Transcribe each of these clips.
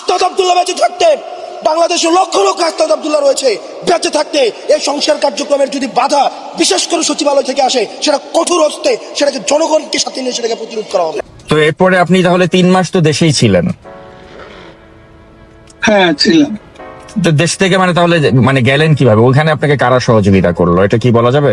হাসনাত আবদুল্লাহ বেঁচে থাকতে বাংলাদেশে লক্ষ লক্ষ হাসনাত আবদুল্লাহ রয়েছে বেঁচে থাকতে এই সংস্কার কার্যক্রমের যদি বাধা বিশেষ করে সচিবালয় থেকে আসে সেটা কঠোর হস্তে সেটাকে জনগণকে সাথে নিয়ে সেটাকে প্রতিরোধ করা হবে। তো এরপরে আপনি তাহলে তিন মাস তো দেশেই ছিলেন। হ্যাঁ ছিলাম। তো দেশ থেকে মানে তাহলে মানে গেলেন কীভাবে? ওখানে আপনাকে কারা সহযোগিতা করল? এটা কি বলা যাবে?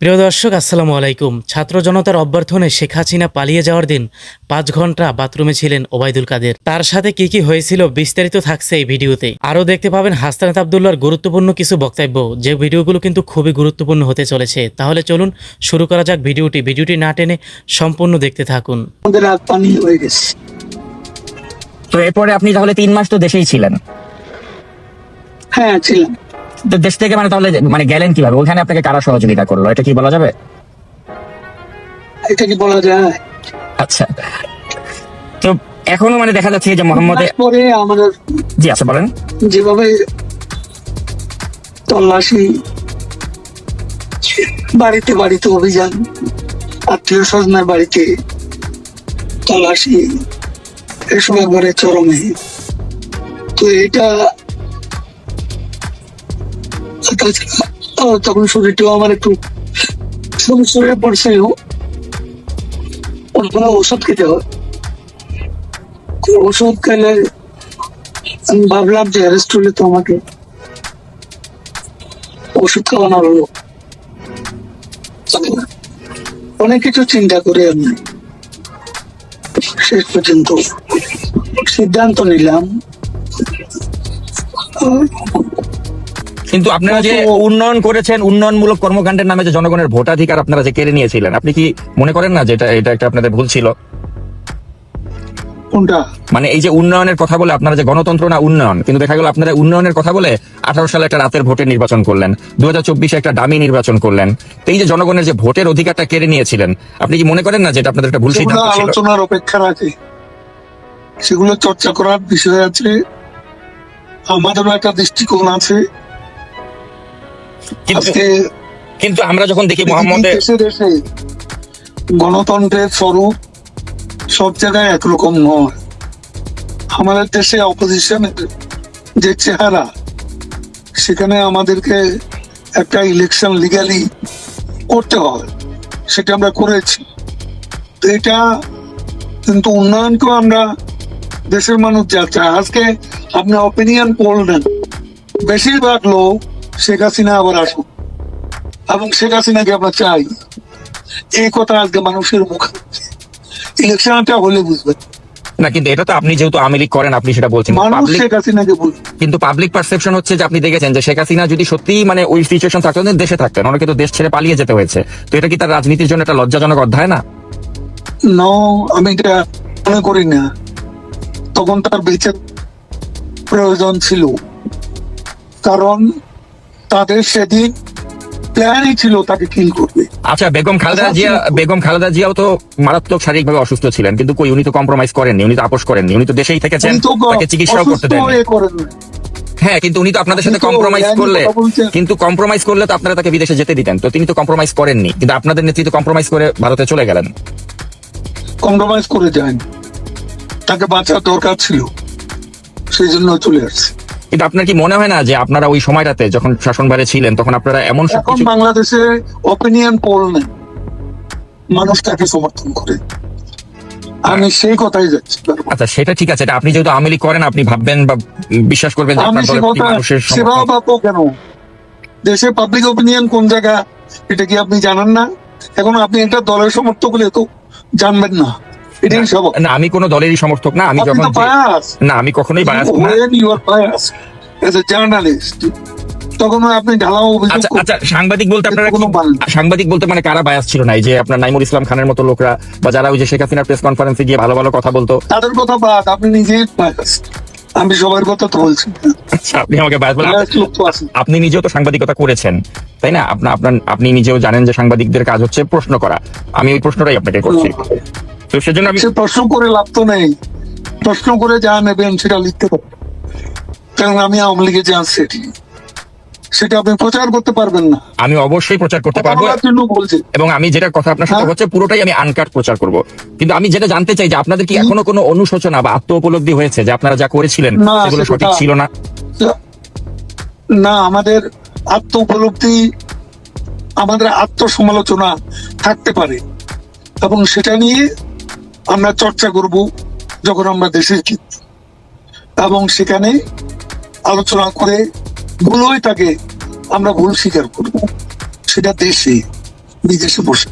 প্রিয় দর্শক আসসালামু আলাইকুম। ছাত্র জনতার অভ্যর্থনে শেখ হাসিনা পালিয়ে যাওয়ার দিন পাঁচ ঘণ্টা বাথরুমে ছিলেন ওবায়দুল কাদের। তার সাথে কি কি হয়েছিল বিস্তারিত থাকছে এই ভিডিওতে। আরও দেখতে পাবেন হাসনাত আবদুল্লার গুরুত্বপূর্ণ কিছু বক্তব্য। যে ভিডিওগুলো কিন্তু খুবই গুরুত্বপূর্ণ হতে চলেছে। তাহলে চলুন শুরু করা যাক ভিডিওটি। ভিডিওটি না টেনে সম্পূর্ণ দেখতে থাকুন। হয়ে তো এরপরে আপনি তাহলে তিন মাস তো দেশেই ছিলেন। হ্যাঁ ছিলাম। দেশ থেকে মানে তাহলে মানে গেলেন কীভাবে? ওখানে আপনাকে কারা সহযোগিতা করল? এটা কি বলা যাবে? এটা কি বলা যায়? আচ্ছা। তো এখনও মানে দেখা যাচ্ছে যে মোহাম্মদ পরে আমাদের জি আচ্ছা বলেন। যেভাবে তল্লাশি বাড়িতে বাড়িতে অভিযান আত্মীয় স্বজনের বাড়িতে তল্লাশি এসব একবারে চরমে। তো এটা তখন শরীরটাও আমার একটু সমস্যা হয়ে পড়ছে। ওষুধ খেতে হয়। ওষুধ খেলে আমি ভাবলাম যে অ্যারেস্ট হলে তো আমাকে ওষুধ খাওয়ানো হলো। অনেক কিছু চিন্তা করে আমি শেষ পর্যন্ত সিদ্ধান্ত নিলাম। কিন্তু আপনারা যে উন্নয়ন করেছেন উন্নয়নমূলক কর্মকাণ্ডের নামে যে জনগণের ভোটাধিকার আপনারা যে কেড়ে নিয়েছিলেন আপনি কি মনে করেন না যে এটা এটা একটা আপনাদের ভুল ছিল? কোনটা? মানে এই যে উন্নয়নের কথা বলে আপনারা যে গণতন্ত্র না উন্নয়ন কিন্তু দেখা গেল আপনারা উন্নয়নের কথা বলে আঠারো সালে একটা রাতের ভোটের নির্বাচন করলেন দু হাজার চব্বিশে একটা দামি নির্বাচন করলেন। তো এই যে জনগণের যে ভোটের অধিকারটা কেড়ে নিয়েছিলেন আপনি কি মনে করেন না যেটা আপনাদের একটা ভুল সিদ্ধান্ত ছিল? আলোচনার অপেক্ষা রাখে। সেগুলো চর্চা করার বিষয় আছে। আমাদেরও একটা দৃষ্টিকোণ আছে। কিন্তু কিন্তু আমরা যখন দেখি মোহাম্মদের গণতন্ত্রের স্বরূপ সব জায়গায় একরকম নয়। আমাদের দেশে অপোজিশনের যে চেহারা সেখানে আমাদেরকে একটা ইলেকশন লিগালি করতে হয় সেটা আমরা করেছি। তো এটা কিন্তু উন্নয়নকেও আমরা দেশের মানুষ যা চায়। আজকে আপনি অপিনিয়ন পোল নেন। বেশিরভাগ লোক শেখ হাসিনা আবার আসুক। এবং শেখ হাসিনাকে আমরা চাই এই কথা আজকে মানুষের মুখে। ইলেকশনটা হলে বুঝবেন। না কিন্তু এটা তো আপনি যেহেতু আওয়ামী লীগ করেন আপনি সেটা বলছেন। শেখ হাসিনাকে কিন্তু পাবলিক পারসেপশন হচ্ছে যে আপনি দেখেছেন যে শেখ হাসিনা যদি সত্যি মানে ওই সিচুয়েশন থাকতো তাহলে দেশে থাকতেন। ওনাকে তো দেশ ছেড়ে পালিয়ে যেতে হয়েছে। তো এটা কি তার রাজনীতির জন্য একটা লজ্জাজনক অধ্যায় না? ন আমি এটা মনে করি না। তখন তার বেঁচে প্রয়োজন ছিল। কারণ তাদের সেদিন প্ল্যানই ছিল তাকে কিল করবে আচ্ছা বেগম খালেদা জিয়া বেগম খালেদা জিয়াও তো মারাত্মক শারীরিকভাবে অসুস্থ ছিলেন কিন্তু কই উনি তো কম্প্রোমাইজ করেননি উনি তো আপোষ করেননি উনি তো দেশেই থেকেছেন তাকে চিকিৎসাও করতে দেন হয়ে কিন্তু উনি তো আপনাদের সাথে কম্প্রোমাইজ করলে কিন্তু কম্প্রোমাইজ করলে তো আপনারা তাকে বিদেশে যেতে দিতেন তো তিনি তো কম্প্রোমাইজ করেননি কিন্তু আপনাদের নেতৃত্ব কম্প্রোমাইজ করে ভারতে চলে গেলেন। কম্প্রোমাইজ করে যায়নি। তাকে বাঁচার দরকার ছিল সেই জন্য চলে আসছে। কিন্তু আপনার কি মনে হয় না যে আপনারা ওই সময়টাতে যখন শাসনভারে ছিলেন তখন আপনারা এমন এখন বাংলাদেশে অপিনিয়ন পোল নেই। মানুষ তাকে সমর্থন করে। আমি সেই কথাই যাচ্ছি। আচ্ছা সেটা ঠিক আছে। আপনি যেহেতু আওয়ামী লীগ করেন আপনি ভাববেন বা বিশ্বাস করবেন যে আপনার দলের মানুষের সেভাও পাবো কেন? দেশে পাবলিক অপিনিয়ন কোন জায়গা? এটা কি আপনি জানেন না? এখন আপনি একটা দলের সমর্থক হলে তো জানবেন না। না আমি কোনো দলেরই সমর্থক না আমি যখন না আমি কখনোই বায়াস না। তখন আপনি ঢালাও আচ্ছা আচ্ছা সাংবাদিক বলতে আপনারা কোনো। সাংবাদিক বলতে মানে কারা বায়াস ছিল না? এই যে আপনার নাইমুল ইসলাম খানের মতো লোকরা বা যারা ওই যে শেখ হাসিনার প্রেস কনফারেন্সে গিয়ে ভালো ভালো কথা বলতো। তাদের কথা বাদ আপনি নিজেই আমি সবার কথা তো বলছি। আচ্ছা আপনি আমাকে নিজেও তো সাংবাদিকতা করেছেন তাই না? আপনার আপনি নিজেও জানেন যে সাংবাদিকদের কাজ হচ্ছে প্রশ্ন করা। আমি ওই প্রশ্নটাই আপনাকে করছি। তো সেজন্য আমি সে প্রশ্ন করে লাভ তো নেই। প্রশ্ন করে যা নেবেন সেটা লিখতে পারবেন। কারণ আমি আওয়ামী লীগে যা সেটি। সেটা আপনি প্রচার করতে পারবেন না। আমি অবশ্যই প্রচার করতে পারব। এবং আমি যেটা কথা আপনার সাথে হ্যাঁ। হচ্ছে পুরোটাই আমি আনকাট প্রচার করব। কিন্তু আমি যেটা জানতে চাই যে আপনাদের কি এখনও কোনো অনুশোচনা বা আত্ম উপলব্ধি হয়েছে যে আপনারা যা করেছিলেন সেগুলো সঠিক ছিল না? না আমাদের আত্ম উপলব্ধি আমাদের আত্মসমালোচনা থাকতে পারে। এবং সেটা নিয়ে আমরা চর্চা করব যখন আমরা ক্ষেত্রে এবং সেখানে আলোচনা করে ভুল হয়ে থাকে আমরা ভুল স্বীকার করব। সেটা দেশে বিদেশে বসে।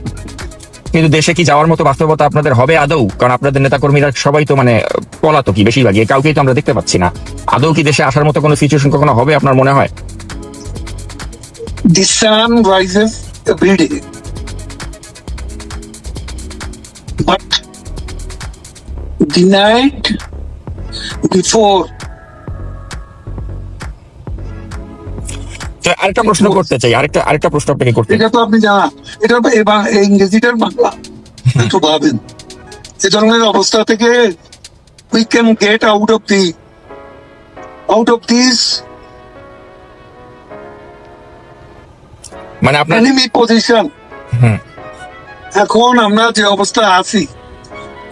কিন্তু দেশে কি যাওয়ার মতো বাস্তবতা আপনাদের হবে আদৌ? কারণ আপনাদের নেতাকর্মীরা সবাই তো মানে পলাতকি বেশিরভাগই। কাউকেই তো আমরা দেখতে পাচ্ছি না। আদৌ কি দেশে আসার মতো কোনো সিচুয়েশন কখনো হবে আপনার মনে হয়? The sun rises every day. But the night before আরেকটা প্রশ্ন করতে চাই আরেকটা আরেকটা প্রশ্ন আপনাকে করতে এটা তো আপনি জানা এটা ইংরেজিটার বাংলা একটু ভাবেন। এ ধরনের অবস্থা থেকে we can get out of the out of this মানে আপনার পজিশন। এখন আমরা যে অবস্থা আছি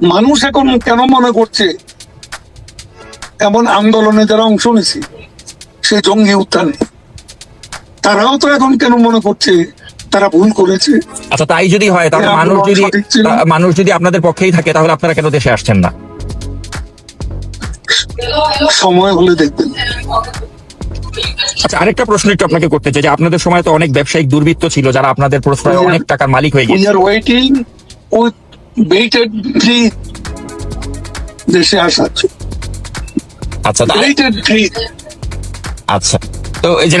মানুষ এখন কেন মনে করছে এমন আন্দোলনে যারা অংশ নিছে সে জঙ্গি উত্থানে তারাও তো এখন কেন মনে করছে তারা ভুল করেছে? আচ্ছা তাই যদি হয় তাহলে মানুষ যদি মানুষ যদি আপনাদের পক্ষেই থাকে তাহলে আপনারা কেন দেশে আসছেন না? সময় হলে দেখবেন। আচ্ছা আরেকটা প্রশ্ন একটু আপনাকে করতে চাই যে আপনাদের সময় তো অনেক ব্যবসায়িক দুর্বৃত্ত ছিল যারা আপনাদের প্রশ্রয়ে অনেক টাকার মালিক হয়ে উই গিয়েছে আর ওয়েটিং উইথ বেটেড ব্রিথ দেশে আসার আচ্ছা আচ্ছা। তো এই যে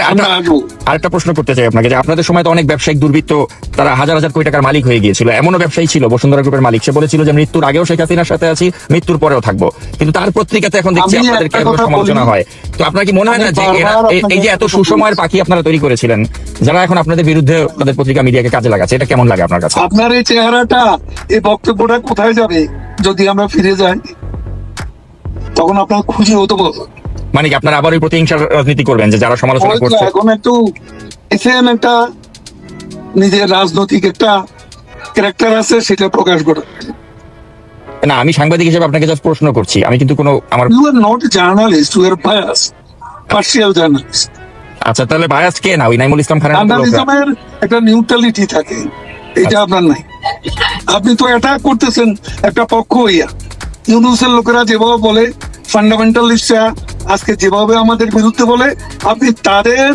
আরেকটা- প্রশ্ন করতে চাই আপনাকে যে আপনাদের সময় তো অনেক ব্যবসায়িক দুর্বৃত্ত তারা হাজার হাজার কোটি টাকার মালিক হয়ে গিয়েছিল। এমনও ব্যবসায়ী ছিল বসুন্ধরা গ্রুপের মালিক। সে বলেছিল যে মৃত্যুর আগেও শেখ হাসিনার সাথে আছি মৃত্যুর পরেও থাকব। কিন্তু তার পত্রিকাতে এখন দেখছি আপনাদের কেবল সমালোচনা হয়। তো আপনার কি মনে হয় না যে এই- যে এত সুসময়ের পাখি আপনারা তৈরি করেছিলেন যারা এখন আপনাদের বিরুদ্ধে আপনাদের পত্রিকা মিডিয়াকে কাজে লাগাচ্ছে এটা কেমন লাগে আপনার কাছে? আপনার এই চেহারাটা এই বক্তব্যটা কোথায় যাবে যদি আমরা ফিরে যাই? তখন আপনার খুশি হতে বলব মানে কি আপনারা আবার ওই প্রতিহিংসার রাজনীতি করবেন যে যারা সমালোচনা করছে? এখন একটু এসএন একটা নিজের রাজনৈতিক একটা ক্যারেক্টার আছে সেটা প্রকাশ করে না আমি সাংবাদিক হিসেবে আপনাকে জাস্ট প্রশ্ন করছি। আমি কিন্তু কোনো আমার you are not journalist you are bias partial journalist আচ্ছা তাহলে বায়াস কে? না ওই নাইমুল ইসলাম খানের? জার্নালিজমের একটা নিউট্রালিটি থাকে এটা আপনার নাই। আপনি তো অ্যাটাক করতেছেন একটা পক্ষ হইয়া। ইউনুসের লোকেরা যেভাবে বলে ফান্ডামেন্টালিস্টরা আজকে যেভাবে আমাদের বিরুদ্ধে বলে, আপনি তাদের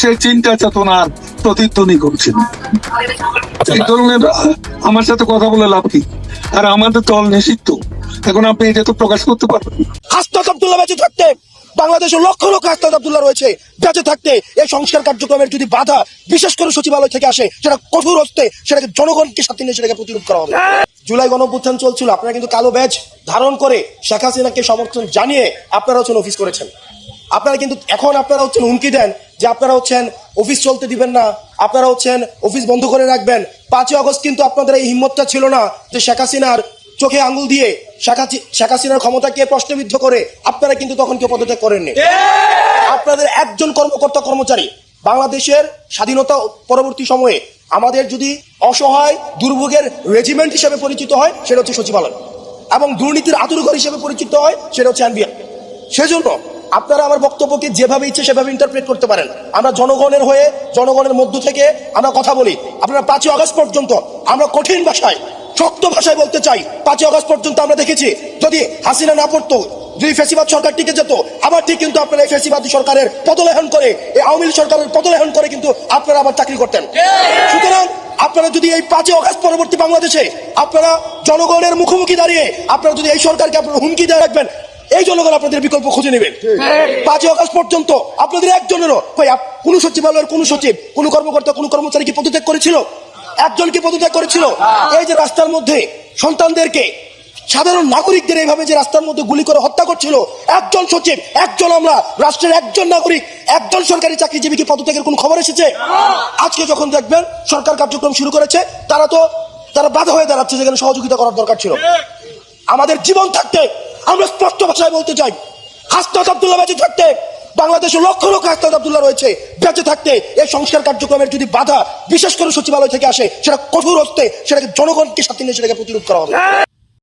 সেই চিন্তা চেতনার প্রতিধ্বনি করছেন। এই ধরনের, আমার সাথে কথা বলে লাভ কি? আর আমাদের দল নিষিদ্ধ। এখন আপনি এটা তো প্রকাশ করতে পারবেন। হাসনাত আব্দুল্লাহ থাকতে বাংলাদেশের লক্ষ লক্ষ হাসনাত আব্দুল্লাহ রয়েছে। বেঁচে থাকতে এই সংস্কার কার্যক্রমের যদি বাধা বিশেষ করে সচিবালয় থেকে আসে, সেটা কঠোর হস্তে সেটাকে জনগণকে সাথে নিয়ে সেটাকে প্রতিরোধ করা হবে। জুলাই গণঅভ্যুত্থান চলছিল, আপনারা কিন্তু কালো ব্যাজ ধারণ করে শেখ হাসিনাকে সমর্থন জানিয়ে আপনারা হচ্ছেন অফিস করেছেন। আপনারা কিন্তু এখন আপনারা হচ্ছেন হুমকি দেন যে আপনারা হচ্ছেন অফিস চলতে দিবেন না, আপনারা হচ্ছেন অফিস বন্ধ করে রাখবেন। পাঁচই আগস্ট কিন্তু আপনাদের এই হিম্মতটা ছিল না যে শেখ হাসিনার চোখে আঙ্গুল দিয়ে শেখ হাসি- শেখ হাসিনার ক্ষমতাকে প্রশ্নবিদ্ধ করে আপনারা কিন্তু তখন কেউ পদত্যাগ করেননি। আপনাদের একজন কর্মকর্তা কর্মচারী বাংলাদেশের স্বাধীনতা পরবর্তী সময়ে আমাদের যদি অসহায় দুর্ভোগের রেজিমেন্ট হিসেবে পরিচিত হয় সেটা হচ্ছে সচিবালয়। এবং দুর্নীতির আতুরঘর হিসেবে পরিচিত হয় সেটা হচ্ছে এনবিআর। সেজন্য আপনারা আমার বক্তব্যকে যেভাবে ইচ্ছে সেভাবে ইন্টারপ্রেট করতে পারেন। আমরা জনগণের হয়ে জনগণের মধ্য থেকে আমরা কথা বলি। আপনারা পাঁচই আগস্ট পর্যন্ত আমরা কঠিন ভাষায় শক্ত ভাষায় বলতে চাই পাঁচই আগস্ট পর্যন্ত আমরা দেখেছি যদি হাসিনা না পড়তো যদি ফেসিবাদ সরকার টিকে যেত আবার ঠিক কিন্তু আপনারা এই ফেসিবাদী সরকারের পদলেহন করে এই আওয়ামী লীগ সরকারের পদলেহন করে কিন্তু আপনারা আবার চাকরি করতেন। সুতরাং আপনারা যদি এই পাঁচই অগাস্ট পরবর্তী বাংলাদেশে আপনারা জনগণের মুখোমুখি দাঁড়িয়ে আপনারা যদি এই সরকারকে আপনারা হুমকি দিয়ে রাখবেন এই জনগণ আপনাদের বিকল্প খুঁজে নেবেন। পাঁচই আগস্ট পর্যন্ত আপনাদের একজনেরও কোন সচিবালয়ের কোন সচিব কোন কর্মকর্তা কোন কর্মচারী কি পদত্যাগ করেছিল? একজন কি পদত্যাগ করেছিল? এই যে রাস্তার মধ্যে সন্তানদেরকে সাধারণ নাগরিকদের এইভাবে যে রাস্তার মধ্যে গুলি করে হত্যা করছিল একজন সচিব একজন আমরা রাষ্ট্রের একজন নাগরিক একজন সরকারি চাকরিজীবীকে পদত্যাগের কোন খবর এসেছে? আজকে যখন দেখবেন সরকার কার্যক্রম শুরু করেছে তারা তো তারা বাধা হয়ে দাঁড়াচ্ছে যেখানে সহযোগিতা করার দরকার ছিল। আমাদের জীবন থাকতে আমরা স্পষ্ট ভাষায় বলতে চাই হাসনাত আব্দুল্লাহ বেঁচে থাকতে বাংলাদেশে লক্ষ লক্ষ আস্তাদ আবদুল্লাহ রয়েছে। বেঁচে থাকতে এই সংস্কার কার্যক্রমের যদি বাধা, বিশেষ করে সচিবালয় থেকে আসে, সেটা কঠোর হস্তে সেটাকে জনগণকে সাথে নিয়ে সেটাকে প্রতিরোধ করা হবে।